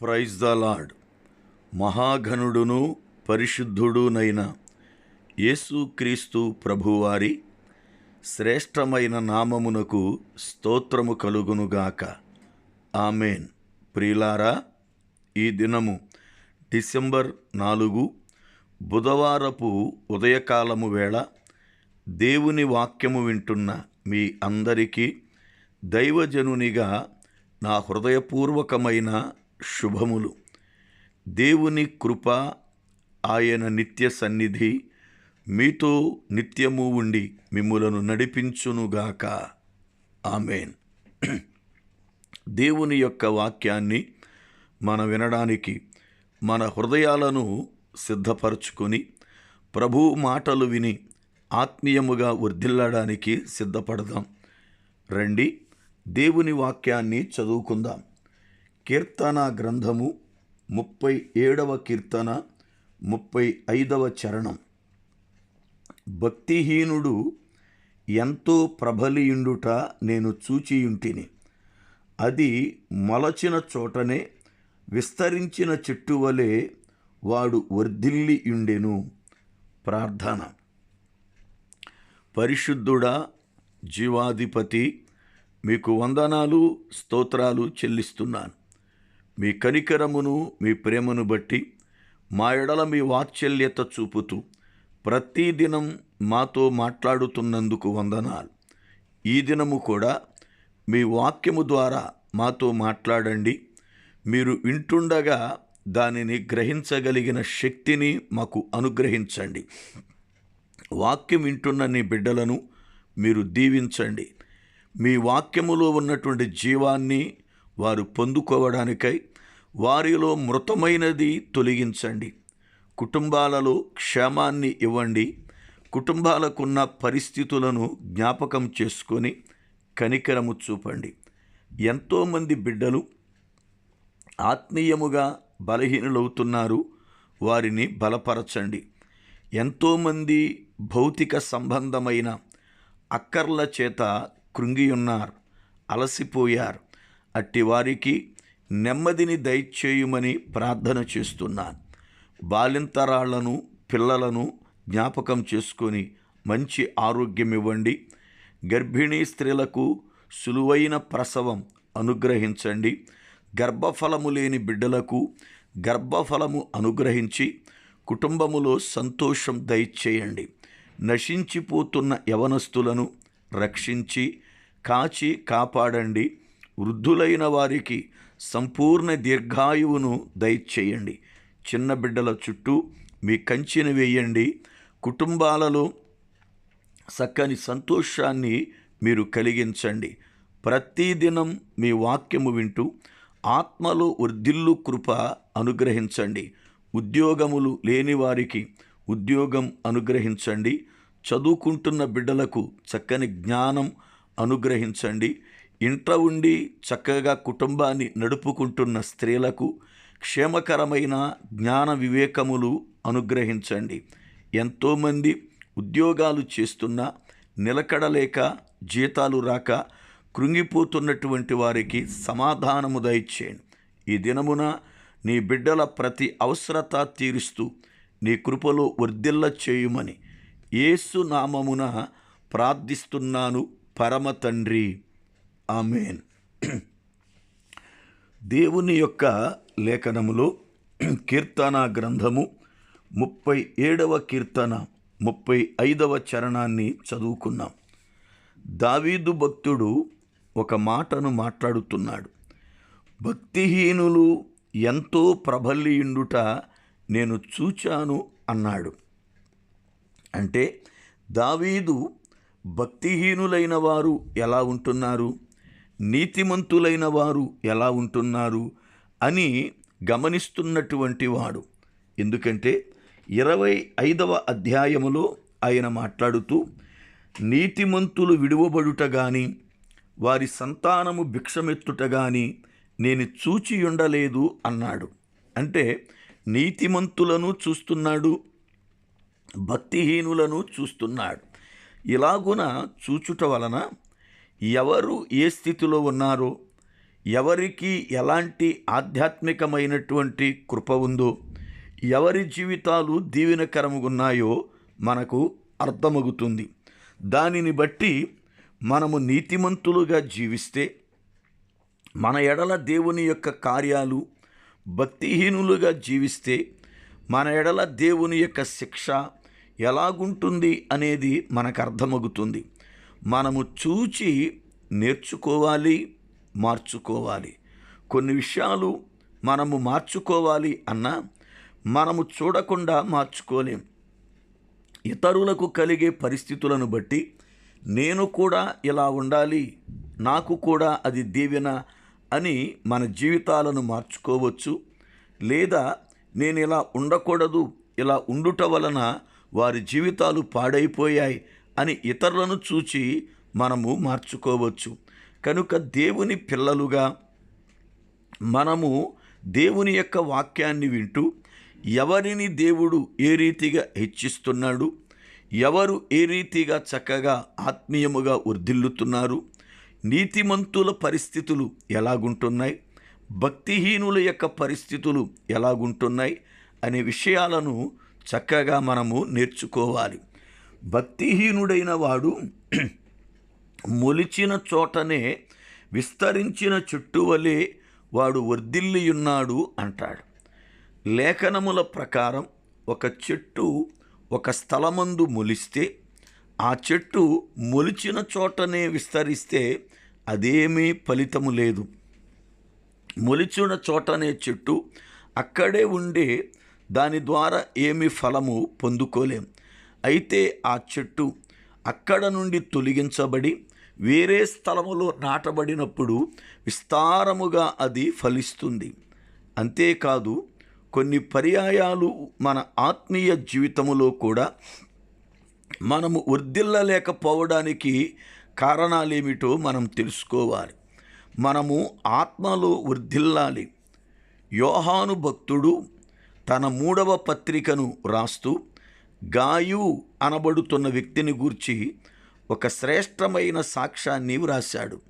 Praise the lord మహాఘనుడును పరిశుద్ధుడునైన యేసుక్రీస్తు ప్రభువారి శ్రేష్టమైన నామమునకు స్తోత్రము కలుగునుగాక ఆమెన్. ప్రియులారా ఈ దినము డిసెంబర్ నాలుగు బుధవారపు ఉదయకాలము వేళ దేవుని వాక్యము వింటున్న మీ అందరికీ దైవజనునిగా నా హృదయపూర్వకమైన శుభములు. దేవుని కృప ఆయన నిత్య సన్నిధి. మీతో నిత్యము ఉండి మిమ్ములను నడిపించునుగాక ఆమెన్. దేవుని యొక్క వాక్యాన్ని మన వినడానికి మన హృదయాలను సిద్ధపరచుకొని ప్రభు మాటలు విని ఆత్మీయముగా వర్ధిల్లడానికి సిద్ధపడదాం. రండి దేవుని వాక్యాన్ని చదువుకుందాం. కీర్తన గ్రంథము ముప్పై ఏడవ కీర్తన ముప్పై ఐదవ చరణం. భక్తిహీనుడు ఎంతో ప్రబలియుండుట నేను చూచియుంటిని. అది మొలచిన చోటనే విస్తరించిన చెట్టు వలె వాడు వర్ధిల్లియుండెను. ప్రార్థన. పరిశుద్ధుడా జీవాధిపతి మీకు వందనాలు స్తోత్రాలు చెల్లిస్తున్నాను. మీ కనికరమును మీ ప్రేమను బట్టి మా ఎడల మీ వాత్సల్యత చూపుతూ ప్రతిదినం మాతో మాట్లాడుతున్నందుకు వందనాలు. ఈ దినము కూడా మీ వాక్యము ద్వారా మాతో మాట్లాడండి. మీరు వింటుండగా దానిని గ్రహించగలిగిన శక్తిని మాకు అనుగ్రహించండి. వాక్యం వింటున్న నీ బిడ్డలను మీరు దీవించండి. మీ వాక్యములో ఉన్నటువంటి జీవాన్ని వారు పొందుకోవడానికై వారిలో మృతమైనది తొలగించండి. కుటుంబాలలో క్షేమాన్ని ఇవ్వండి. కుటుంబాలకున్న పరిస్థితులను జ్ఞాపకం చేసుకొని కనికరము చూపండి. ఎంతోమంది బిడ్డలు ఆత్మీయముగా బలహీనులవుతున్నారు. వారిని బలపరచండి. ఎంతోమంది భౌతిక సంబంధమైన అక్కర్ల చేత కృంగియున్నారు అలసిపోయారు. అట్టి వారికి నెమ్మదిని దయచేయమని ప్రార్థన చేస్తున్నాను. బాలింతరాళ్ళను పిల్లలను జ్ఞాపకం చేసుకొని మంచి ఆరోగ్యం ఇవ్వండి. గర్భిణీ స్త్రీలకు సులువైన ప్రసవం అనుగ్రహించండి. గర్భఫలము లేని బిడ్డలకు గర్భఫలము అనుగ్రహించి కుటుంబములో సంతోషం దయచేయండి. నశించిపోతున్న యవనస్తులను రక్షించి కాచి కాపాడండి. వృద్ధులైన వారికి సంపూర్ణ దీర్ఘాయువును దయచేయండి. చిన్న బిడ్డల చుట్టూ మీ కంచెను వేయండి. కుటుంబాలలో చక్కని సంతోషాన్ని మీరు కలిగించండి. ప్రతిదినం మీ వాక్యము వింటూ ఆత్మలో వర్ధిల్లు కృప అనుగ్రహించండి. ఉద్యోగములు లేని వారికి ఉద్యోగం అనుగ్రహించండి. చదువుకుంటున్న బిడ్డలకు చక్కని జ్ఞానం అనుగ్రహించండి. ఇంట ఉండి చక్కగా కుటుంబాన్ని నడుపుకుంటున్న స్త్రీలకు క్షేమకరమైన జ్ఞాన వివేకములు అనుగ్రహించండి. ఎంతోమంది ఉద్యోగాలు చేస్తున్నా నిలకడలేక జీతాలు రాక కృంగిపోతున్నటువంటి వారికి సమాధానము దయచేయండి. ఈ దినమున నీ బిడ్డల ప్రతి అవసరత తీరుస్తూ నీ కృపలో వర్ధిల్ల చేయుమని ఏసు నామమున ప్రార్థిస్తున్నాను. పరమ తండ్రి. ఆమెన్. దేవుని యొక్క లేఖనములో కీర్తన గ్రంథము ముప్పై ఏడవ కీర్తన ముప్పై ఐదవ చరణాన్ని చదువుకున్నాం. దావీదు భక్తుడు ఒక మాటను మాట్లాడుతున్నాడు. భక్తిహీనులు ఎంతో ప్రబలియుండుట నేను చూచాను అన్నాడు. అంటే దావీదు భక్తిహీనులైన వారు ఎలా ఉంటున్నారు? నీతిమంతులైన వారు ఎలా ఉంటున్నారు అని గమనిస్తున్నటువంటి వాడు. ఎందుకంటే ఇరవై ఐదవ అధ్యాయములో ఆయన మాట్లాడుతూ నీతిమంతులు విడువబడుట గాని వారి సంతానము భిక్షమెత్తుట గాని నేను చూచి ఉండలేదు అన్నాడు. అంటే నీతిమంతులను చూస్తున్నాడు భక్తిహీనులను చూస్తున్నాడు. ఇలాగున చూచుట వలన ఎవరు ఏ స్థితిలో ఉన్నారో ఎవరికి ఎలాంటి ఆధ్యాత్మికమైనటువంటి కృప ఉందో ఎవరి జీవితాలు దీవెనకరముగున్నాయో మనకు అర్థమవుతుంది దానిని బట్టి మనము నీతిమంతులుగా జీవిస్తే మన ఎడల దేవుని యొక్క కార్యాలు భక్తిహీనులుగా జీవిస్తే మన ఎడల దేవుని యొక్క శిక్ష ఎలాగుంటుంది అనేది మనకు అర్థమవుతుంది మనము చూచి నేర్చుకోవాలి మార్చుకోవాలి. కొన్ని విషయాలు మనము మార్చుకోవాలి అన్నా మనము చూడకుండా మార్చుకోలేం. ఇతరులకు కలిగే పరిస్థితులను బట్టి నేను కూడా ఇలా ఉండాలి నాకు కూడా అది దీవెన అని మన జీవితాలను మార్చుకోవచ్చు లేదా నేను ఇలా ఉండకూడదు ఇలా ఉండుట వలన వారి జీవితాలు పాడైపోయాయి అని ఇతరులను చూచి మనము మార్చుకోవచ్చు. కనుక దేవుని పిల్లలుగా మనము దేవుని యొక్క వాక్యాన్ని వింటూ ఎవరిని దేవుడు ఏ రీతిగా హెచ్చిస్తున్నాడు ఎవరు ఏ రీతిగా చక్కగా ఆత్మీయముగా వర్ధిల్లుతున్నారు నీతిమంతుల పరిస్థితులు ఎలాగుంటున్నాయి భక్తిహీనుల యొక్క పరిస్థితులు ఎలాగుంటున్నాయి అనే విషయాలను చక్కగా మనము నేర్చుకోవాలి. భక్తిహీనుడైన వాడు మొలిచిన చోటనే విస్తరించిన చెట్టు వలె వాడు వర్ధిల్లియున్నాడు అంటాడు. లేఖనముల ప్రకారం ఒక చెట్టు ఒక స్థలమందు మొలిస్తే ఆ చెట్టు మొలిచిన చోటనే విస్తరిస్తే అదేమీ ఫలితము లేదు. మొలిచిన చోటనే చెట్టు అక్కడే ఉండే దాని ద్వారా ఏమి ఫలము పొందుకోలేం. అయితే ఆ చెట్టు అక్కడ నుండి తొలగించబడి వేరే స్థలములో నాటబడినప్పుడు విస్తారముగా అది ఫలిస్తుంది. అంతేకాదు కొన్ని పర్యాయాలు మన ఆత్మీయ జీవితములో కూడా మనము వర్ధిల్లలేకపోవడానికి కారణాలేమిటో మనం తెలుసుకోవాలి. మనము ఆత్మలో వర్ధిల్లాలి యోహాను భక్తుడు తన మూడవ పత్రికను రాస్తూ గాయు అనబడుతున్న వ్యక్తిని గూర్చి ఒక శ్రేష్టమైన సాక్ష్యాన్ని వ్రాశాడు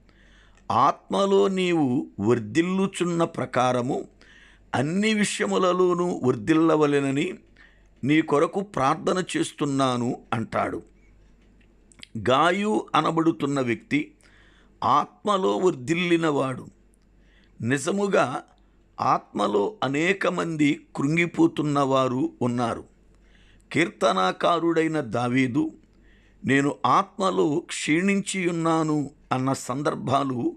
ఆత్మలో నీవు వర్ధిల్లుచున్న ప్రకారము అన్ని విషయములలోనూ వర్ధిల్లవలెనని నీ కొరకు ప్రార్థన చేస్తున్నాను అంటాడు. గాయు అనబడుతున్న వ్యక్తి ఆత్మలో వర్ధిల్లినవాడు. నిజముగా ఆత్మలో అనేక మంది కృంగిపోతున్నవారు ఉన్నారు. కీర్తనాకారుడైన దావీదు నేను ఆత్మలో క్షీణించి ఉన్నాను అన్న సందర్భాలు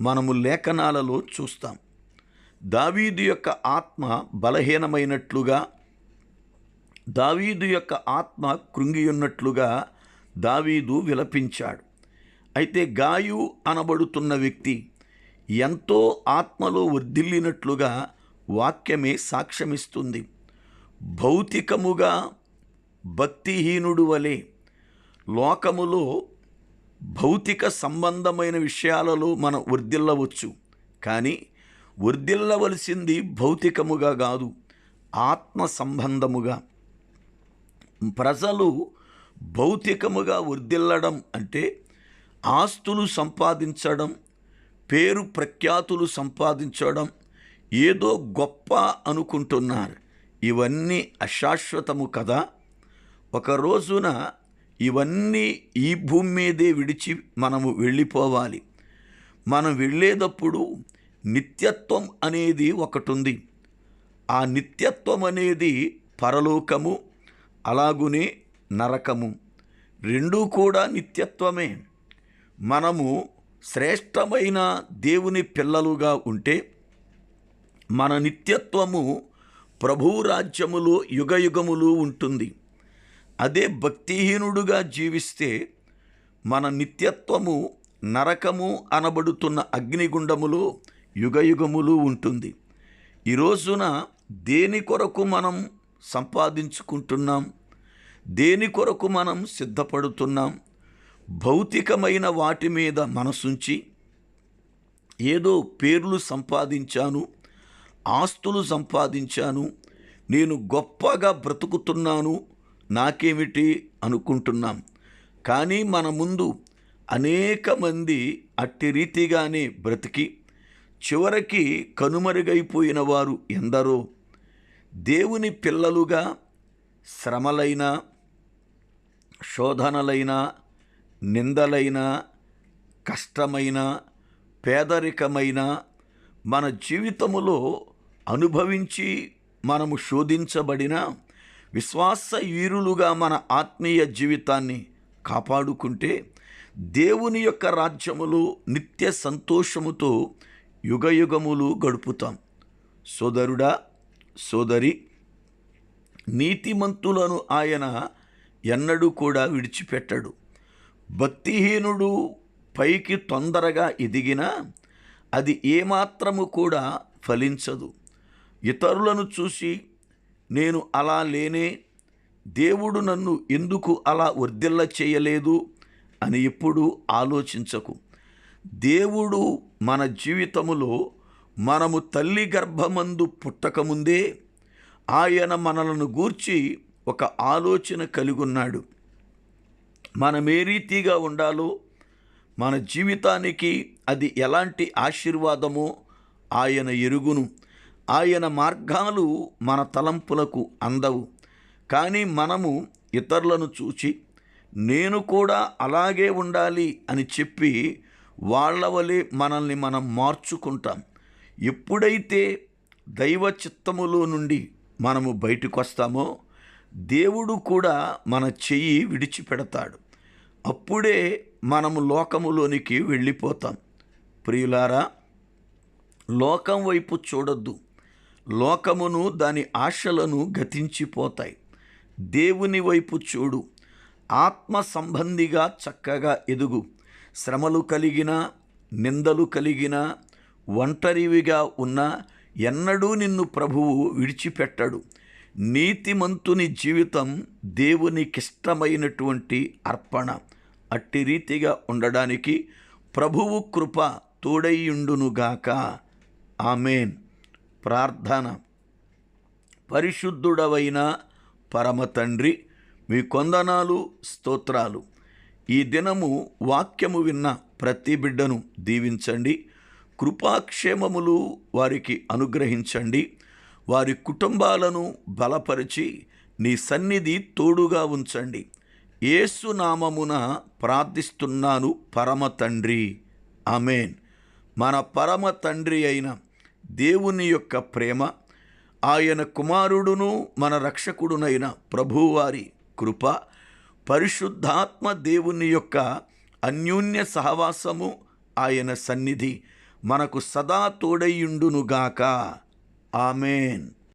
మనము లేఖనాలలో చూస్తాం. దావీదు యొక్క ఆత్మ బలహీనమైనట్లుగా దావీదు యొక్క ఆత్మ కృంగియున్నట్లుగా దావీదు విలపించాడు. అయితే గాయు అనబడుతున్న వ్యక్తి ఎంతో ఆత్మలో వర్ధిల్లినట్లుగా వాక్యమే సాక్ష్యమిస్తుంది. భౌతికముగా భక్తిహీనుడు వలె లోకములో భౌతిక సంబంధమైన విషయాలలో మనం వర్ధిల్లవచ్చు కానీ వర్ధిల్లవలసింది భౌతికముగా కాదు ఆత్మ సంబంధముగా ప్రజలు భౌతికముగా వర్ధిల్లడం అంటే ఆస్తులు సంపాదించడం పేరు ప్రఖ్యాతులు సంపాదించడం ఏదో గొప్ప అనుకుంటున్నారు. ఇవన్నీ అశాశ్వతము కదా. ఒక రోజున ఇవన్నీ ఈ భూమి మీదే విడిచి మనము వెళ్ళిపోవాలి. మనం వెళ్ళేటప్పుడు నిత్యత్వం అనేది ఒకటి ఉంది ఆ నిత్యత్వం అనేది పరలోకము అలాగునే నరకము. రెండూ కూడా నిత్యత్వమే. మనము శ్రేష్టమైన దేవుని పిల్లలుగా ఉంటే మన నిత్యత్వము ప్రభు రాజ్యములో యుగయుగములు ఉంటుంది. అదే భక్తిహీనుడుగా జీవిస్తే మన నిత్యత్వము నరకము అనబడుతున్న అగ్నిగుండములో యుగయుగములు ఉంటుంది. ఈ రోజున దేని కొరకు మనం సంపాదించుకుంటున్నాం? దేని కొరకు మనం సిద్ధపడుతున్నాం? భౌతికమైన వాటి మీద మనసుంచి ఏదో పేర్లు సంపాదించాను ఆస్తులు సంపాదించాను నేను గొప్పగా బ్రతుకుతున్నాను నాకేమిటి అనుకుంటున్నాం. కానీ మన ముందు అనేక మంది అట్టి రీతిగానే బ్రతికి చివరికి కనుమరుగైపోయిన వారు ఎందరో. దేవుని పిల్లలుగా శ్రమలైన శోధనలైన నిందలైన కష్టమైన పేదరికమైన మన జీవితములో అనుభవించి మనము శోధించబడిన విశ్వాస వీరులుగా మన ఆత్మీయ జీవితాన్ని కాపాడుకుంటే దేవుని యొక్క రాజ్యములో నిత్య సంతోషముతో యుగయుగములు గడుపుతాం. సోదరుడా సోదరి నీతిమంతులను ఆయన ఎన్నడూ కూడా విడిచిపెట్టడు. భక్తిహీనుడు పైకి తొందరగా ఎదిగినా అది ఏమాత్రము కూడా ఫలించదు. ఇతరులను చూసి నేను అలా లేనే దేవుడు నన్ను ఎందుకు అలా వర్ధిల్ల చేయలేదు అని ఎప్పుడూ ఆలోచించకు. దేవుడు మన జీవితములో మనము తల్లి గర్భమందు పుట్టకముందే ఆయన మనలను గూర్చి ఒక ఆలోచన కలిగి ఉన్నాడు మనం ఏ రీతిగా ఉండాలో మన జీవితానికి అది ఎలాంటి ఆశీర్వాదమో ఆయన ఎరుగును. ఆయన మార్గాలు మన తలంపులకు అందవు. కానీ మనము ఇతరులను చూచి నేను కూడా అలాగే ఉండాలి అని చెప్పి వాళ్ళ వలె మనల్ని మనం మార్చుకుంటాం. ఎప్పుడైతే దైవ చిత్తములో నుండి మనము బయటకు వస్తామో దేవుడు కూడా మన చెయ్యి విడిచిపెడతాడు. అప్పుడే మనము లోకములోనికి వెళ్ళిపోతాం. ప్రియులారా లోకం వైపు చూడొద్దు. లోకమును దాని ఆశలను గతించిపోతాయి. దేవుని వైపు చూడు. ఆత్మ సంబంధిగా చక్కగా ఎదుగు. శ్రమలు కలిగిన నిందలు కలిగిన ఒంటరివిగా ఉన్న ఎన్నడూ నిన్ను ప్రభువు విడిచిపెట్టడు. నీతిమంతుని జీవితం దేవునికిష్టమైనటువంటి అర్పణ. అట్టి రీతిగా ఉండడానికి ప్రభువు కృప తోడైయుండునుగాక. ఆమెన్. ప్రార్థన. పరిశుద్ధుడవైన పరమ తండ్రి మీ కొందనాలు స్తోత్రాలు. ఈ దినము వాక్యము విన్న ప్రతి బిడ్డను దీవించండి. కృపాక్షేమములు వారికి అనుగ్రహించండి. వారి కుటుంబాలను బలపరిచి నీ సన్నిధి తోడుగా ఉంచండి. ఏసునామమున ప్రార్థిస్తున్నాను పరమ తండ్రి ఆమెన్. మన పరమ తండ్రి అయిన దేవుని యొక్క ప్రేమ ఆయన కుమారుడును మన రక్షకుడునైన ప్రభువారి కృప పరిశుద్ధాత్మ దేవుని యొక్క అన్యోన్య సహవాసము ఆయన సన్నిధి మనకు సదా తోడయ్యుండునుగాక ఆమెన్.